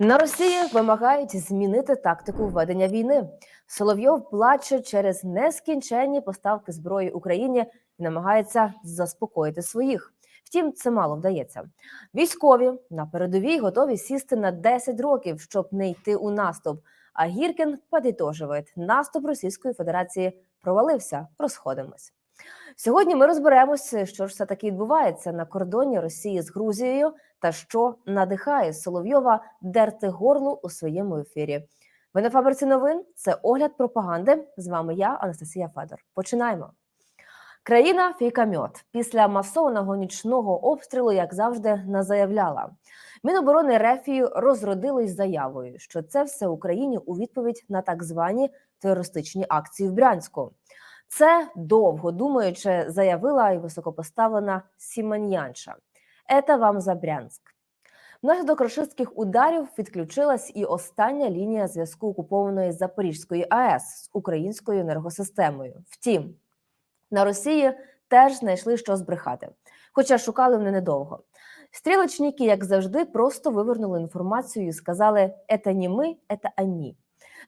На Росії вимагають змінити тактику ведення війни. Соловйов плаче через нескінченні поставки зброї Україні і намагається заспокоїти своїх. Втім, це мало вдається. Військові на передовій готові сісти на 10 років, щоб не йти у наступ. А Гіркін підітожує, наступ Російської Федерації провалився. Розходимось. Сьогодні ми розберемося, що ж все таки відбувається на кордоні Росії з Грузією та що надихає Соловйова дерти горло у своєму ефірі. Ви на фабриці новин. Це огляд пропаганди. З вами я, Анастасія Федор. Починаємо. Країна фійкамьот після масованого нічного обстрілу, як завжди, не заявляла. Міноборони Рефію розродились заявою, що це все Україні у відповідь на так звані терористичні акції в Брянську. Це довго думаючи, заявила і високопоставлена Сіманьянша. Ета вам за Брянськ. Внаслідок рашистських ударів відключилась і остання лінія зв'язку окупованої Запорізької АЕС з українською енергосистемою. Втім, на Росії теж знайшли що збрехати, хоча шукали вони недовго. Стрілочники, як завжди, просто вивернули інформацію і сказали: «Это не ми, это они».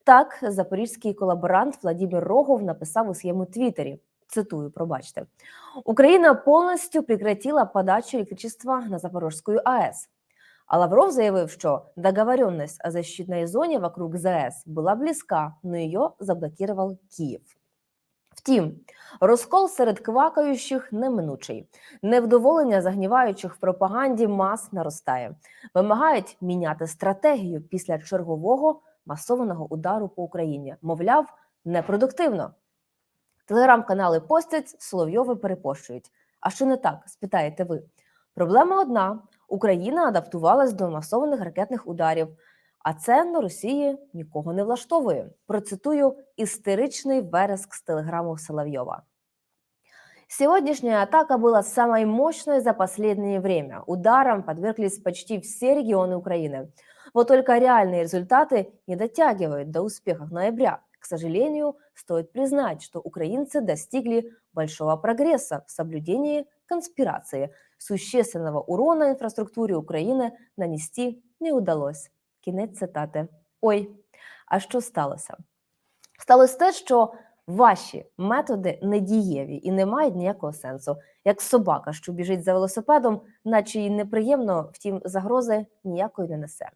Так, запорізький колаборант Владимир Рогов написав у своєму твіттері. Цитую, пробачте, Україна повністю прекратила подачу електричества на Запорожську АЕС. А Лавров заявив, що договоренность о защитной зоне вокруг ЗАЕС була близька, но її заблокував Київ. Втім, розкол серед квакаючих неминучий. Невдоволення загніваючих в пропаганді мас наростає. Вимагають міняти стратегію після чергового масованого удару по Україні. Мовляв, непродуктивно. Телеграм-канали постять, Соловйови перепощують. А що не так? спитаєте ви. Проблема одна: Україна адаптувалась до масованих ракетних ударів, а це на Росії нікого не влаштовує. Процитую істеричний вереск з телеграму Соловйова. Сегодняшняя атака была самой мощной за последнее время. Ударом подверглись почти все регионы Украины. Вот только реальные результаты не дотягивают до успехов ноября. К сожалению, стоит признать, что украинцы достигли большого прогресса в соблюдении конспирации. Существенного урона инфраструктуре Украины нанести не удалось. Кінець цитати. Ой, а що сталося? Сталося те, що ваші методи недієві і не мають ніякого сенсу, як собака, що біжить за велосипедом, наче їй неприємно, втім, загрози ніякої не несе.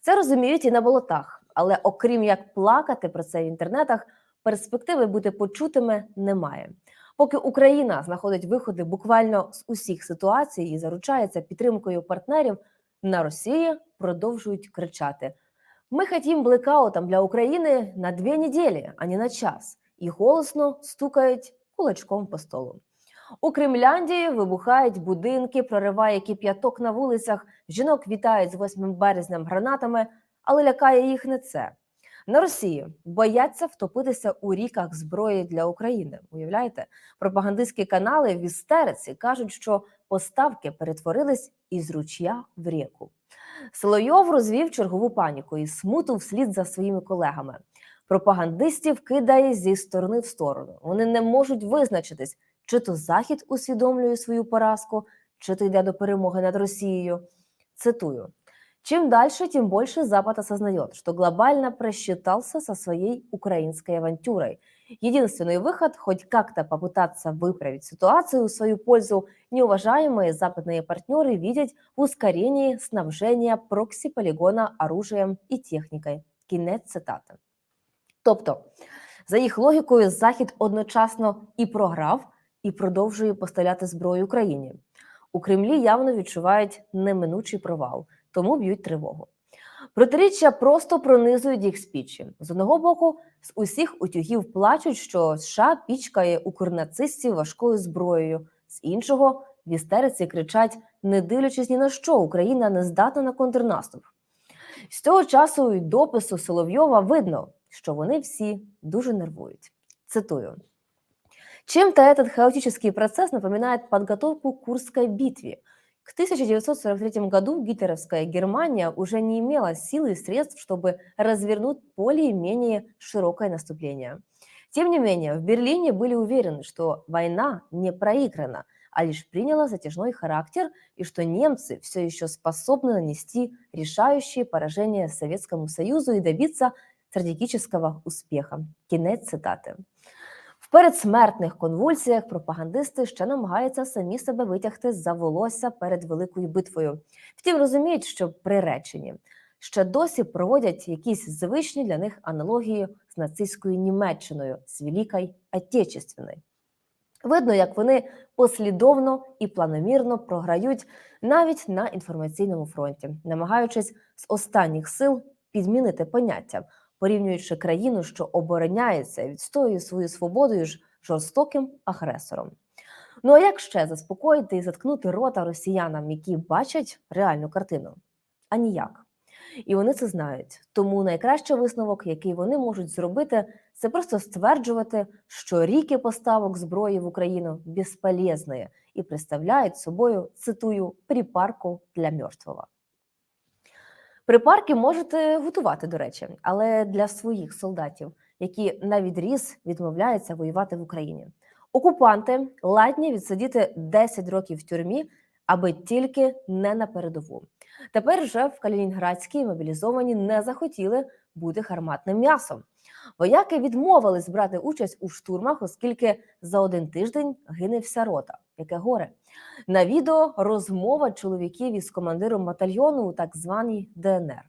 Це розуміють і на болотах, але окрім як плакати про це в інтернетах, перспективи бути почутими немає. Поки Україна знаходить виходи буквально з усіх ситуацій і заручається підтримкою партнерів, на Росії продовжують кричати: Ми хотім блекаутом для України на дві неділі, а не на час, і голосно стукають кулачком по столу. У Кремляндії вибухають будинки, прориває кип'яток на вулицях. Жінок вітають з 8 березням гранатами, але лякає їх не це. На Росії бояться втопитися у ріках зброї для України. Уявляєте, пропагандистські канали в істериці кажуть, що поставки перетворились із ручя в ріку. Солойов розвів чергову паніку і смуту вслід за своїми колегами. Пропагандистів кидає зі сторони в сторону. Вони не можуть визначитись, чи то Захід усвідомлює свою поразку, чи то йде до перемоги над Росією. Цитую. Чем дальше, тем больше Запад осознает, что глобально просчитался со своей украинской авантюрой. Единственный выход – хоть как-то попытаться выправить ситуацию в свою пользу, неуважаемые западные партнеры видят в ускорении снабжения проксі-полігона оружием і технікою. Кінець цитати. Тобто, за їх логікою, Захід одночасно і програв, і продовжує поставляти зброю Україні. У Кремлі явно відчувають неминучий провал – тому б'ють тривогу. Протиріччя просто пронизують їх спічі. З одного боку, з усіх утюгів плачуть, що США пічкає укрнацистів важкою зброєю, з іншого в істериці кричать, не дивлячись ні на що, Україна не здатна на контрнаступ. З того часу і допису Соловйова видно, що вони всі дуже нервують. Цитую. Чем-то этот хаотический процесс напоминает подготовку к Курской битве – к 1943 году гитлеровская Германия уже не имела силы и средств, чтобы развернуть более-менее широкое наступление. Тем не менее, в Берлине были уверены, что война не проиграна, а лишь приняла затяжной характер и что немцы все еще способны нанести решающие поражения Советскому Союзу и добиться стратегического успіха. Кінець цитати. Передсмертних конвульсіях пропагандисти ще намагаються самі себе витягти за волосся перед великою битвою. Втім, розуміють, що приречені ще досі проводять якісь звичні для них аналогії з нацистською Німеччиною з Великою Отечественною. Видно, як вони послідовно і планомірно програють навіть на інформаційному фронті, намагаючись з останніх сил підмінити поняття, порівнюючи країну, що обороняється відстоює свою свободу з жорстоким агресором. Ну а як ще заспокоїти і заткнути рота росіянам, які бачать реальну картину? А ніяк. І вони це знають. Тому найкращий висновок, який вони можуть зробити, це просто стверджувати, що ріки поставок зброї в Україну безполезні і представляють собою, цитую, припарку для мертвого. Припарки можете готувати, до речі, але для своїх солдатів, які на відріз відмовляються воювати в Україні. Окупанти ладні відсидіти 10 років в тюрмі, аби тільки не на передову. Тепер вже в Калінінградській мобілізовані не захотіли бути гарматним м'ясом. Вояки відмовились брати участь у штурмах, оскільки за один тиждень гине вся рота Яке горе. На відео розмова чоловіків із командиром батальйону у так званій ДНР.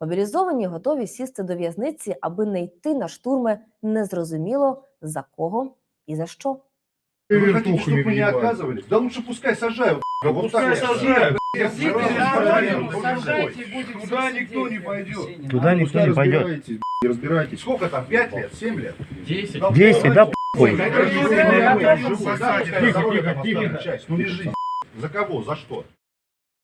Мобілізовані готові сісти до в'язниці, аби не йти на штурми незрозуміло за кого і за що. Вы хотите, Вертухами чтобы мы не въебали. оказывались? Да лучше пускай сажают. Да Вот пускай так вот. сажают. Я Сидите, сажаю, сажайте, сажайте. будете Туда все никто сидеть, не пойдет. воскресенье. Туда А, никто пускай не пойдет. разбирайтесь, б***ь, разбирайтесь. Сколько там? Пять лет? Семь лет? Десять. Да Десять, да, Ну. За кого? За что?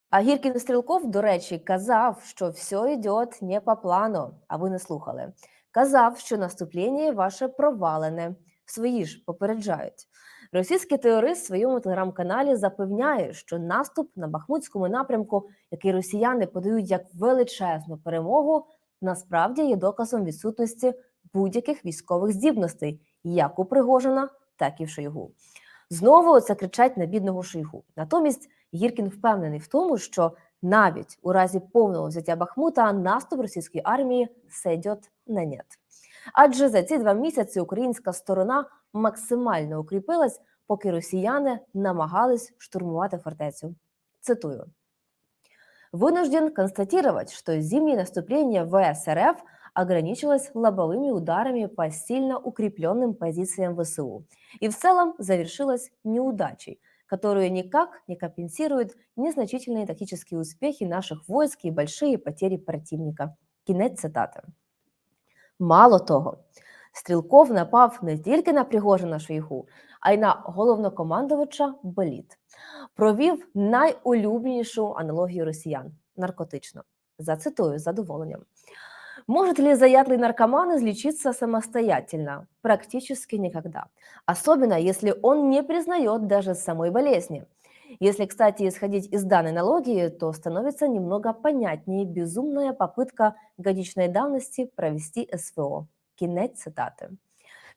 А Гіркін Стрілков, до речі, казав, що все йде не по плану, а ви не слухали. Казав, що наступлення ваше провалене. Свої ж попереджають. Російський теорист в своєму телеграм-каналі запевняє, що наступ на Бахмутському напрямку, який росіяни подають як величезну перемогу, насправді є доказом відсутності будь-яких військових здібностей, як у Пригожина, так і в Шойгу. Знову це кричать на бідного Шойгу. Натомість Гіркін впевнений в тому, що навіть у разі повного взяття Бахмута наступ російської армії сойдет на нет. Адже за ці два місяці українська сторона максимально укріпилась, поки росіяни намагались штурмувати фортецю. Цитую. Вынужден констатировать, что зимнее наступление ВСРФ ограничилось лобовыми ударами по сильно укрепленным позициям ВСУ и в целом завершилось неудачей, которую никак не компенсируют незначительные тактические успехи наших войск и большие потери противника. Кінець цитати. Мало того, Стрілков напав не тільки на Пригожина Шойгу, а й на головнокомандувача Боліт. Провів найулюбленішу аналогію росіян наркотично. Зацитую з задоволенням. Может ли заядлый наркоман излечиться самостоятельно? Практически никогда. Особенно, если он не признает даже самой болезни. Если, кстати, исходить из данной аналогии, то становится немного понятнее безумная попытка годичной давности провести СВО. Кінець цитати.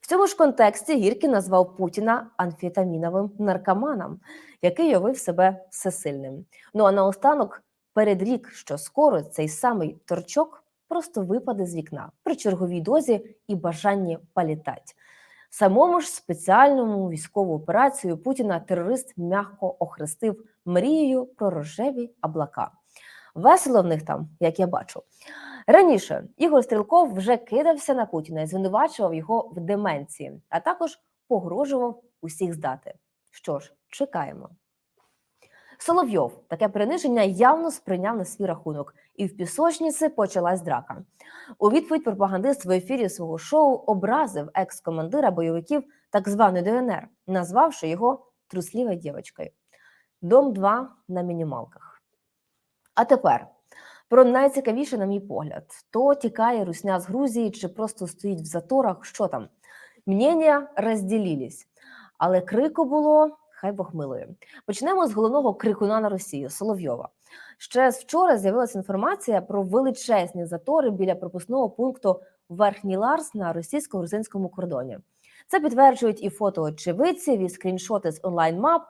В цьому ж контексті Гіркін назвав Путіна амфетаміновим наркоманом, який явив себе всесильним. Ну а наостанок передрік, що скоро цей самий торчок просто випаде з вікна при черговій дозі і бажанні політати. Самому ж спеціальному військову операцію Путіна терорист м'яко охрестив мрією про рожеві облака. Весело в них там, як я бачу. Раніше Ігор Стрілков вже кидався на Путіна і звинувачував його в деменції, а також погрожував усіх здати. Що ж, чекаємо. Соловйов таке приниження явно сприйняв на свій рахунок, і в пісочниці почалась драка. У відповідь пропагандист в ефірі свого шоу образив екс-командира бойовиків так званої ДНР, назвавши його труслівою дівчинкою. Дом 2 на мінімалках. А тепер про найцікавіше, на мій погляд, то тікає русня з Грузії чи просто стоїть в заторах. Що там? Мнення розділілись, але крику було. Хай Бог. Почнемо з головного крикуна на Росію Соловйова. Ще з вчора з'явилася інформація про величезні затори біля пропускного пункту Верхній Ларс на російсько-грузинському кордоні. Це підтверджують і фото очевидців, і скріншоти з онлайн-мап.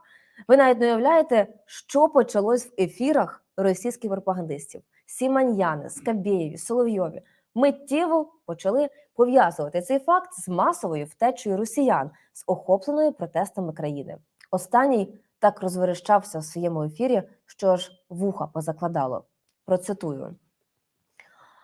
Ви навіть не уявляєте, що почалось в ефірах російських пропагандистів. Сіманьяни, Скабєєві, Соловйові миттєво почали пов'язувати цей факт з масовою втечею росіян з охопленої протестами країни. Останній так розверещався в своєму ефірі, що аж вуха позакладало. Процитую.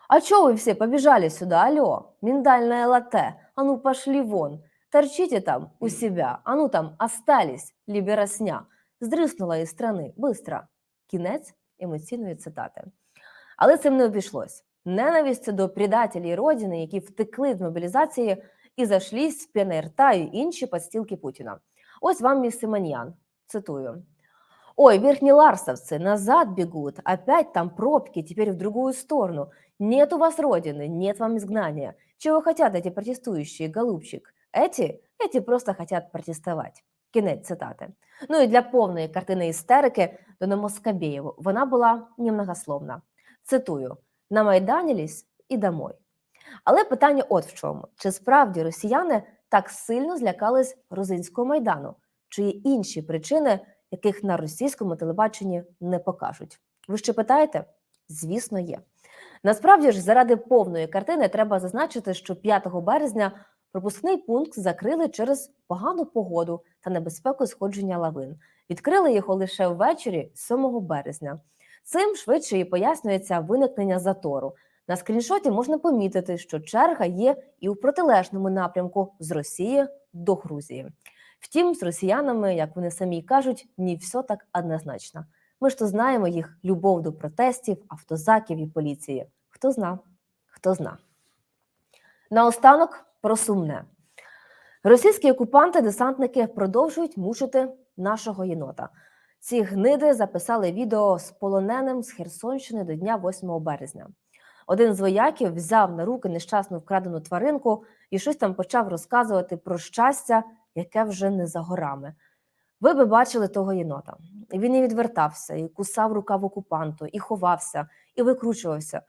А чё вы все побежали сюда, алло? Миндальное латте, а ну пошли вон. Торчите там у себя, а ну там остались, ліберасня. Здриснула із страни, быстро. Кінець емоційної цитати. Але цим не обійшлось. Ненависть до предателів родини, які втекли з мобілізації і зашлись в ПНРТА і інші подстілки Путіна. Ось вам мій Симоньян. Цитую. Ой, верхние ларсовцы назад бегут, опять там пробки, теперь в другую сторону. Нет у вас родины, нет вам изгнания. Чего хотят эти протестующие, голубчик? Эти? Эти просто хотят протестовать. Кінець цитати. Ну і для повної картини істерики додамо Скабєєву. Вона була немногословна. Цитую: намайданілись і домой. Але питання от в чому: чи справді росіяни так сильно злякались грузинського майдану? Чи є інші причини, яких на російському телебаченні не покажуть? Ви ще питаєте? Звісно, є. Насправді ж, заради повної картини треба зазначити, що 5 березня пропускний пункт закрили через погану погоду та небезпеку сходження лавин. Відкрили його лише ввечері 7 березня. Цим швидше і пояснюється виникнення затору. На скріншоті можна помітити, що черга є і у протилежному напрямку з Росії до Грузії. Втім, з росіянами, як вони самі кажуть, не все так однозначно. Ми ж то знаємо їх любов до протестів, автозаків і поліції. Хто зна, хто зна. Наостанок про сумне. Російські окупанти-десантники продовжують мучити нашого єнота. Ці гниди записали відео з полоненим з Херсонщини до дня 8 березня. Один з вояків взяв на руки нещасну вкрадену тваринку і щось там почав розказувати про щастя, яке вже не за горами. Ви би бачили того єнота. Він і відвертався, і кусав рукав окупанту, і ховався, і викручувався.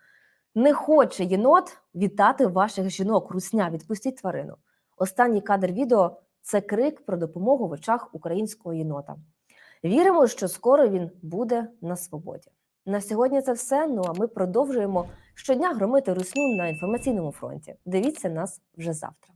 Не хоче єнот вітати ваших жінок, русня, відпустіть тварину. Останній кадр відео це крик про допомогу в очах українського єнота. Віримо, що скоро він буде на свободі. На сьогодні це все. Ну а ми продовжуємо щодня громити русню на інформаційному фронті. Дивіться нас вже завтра.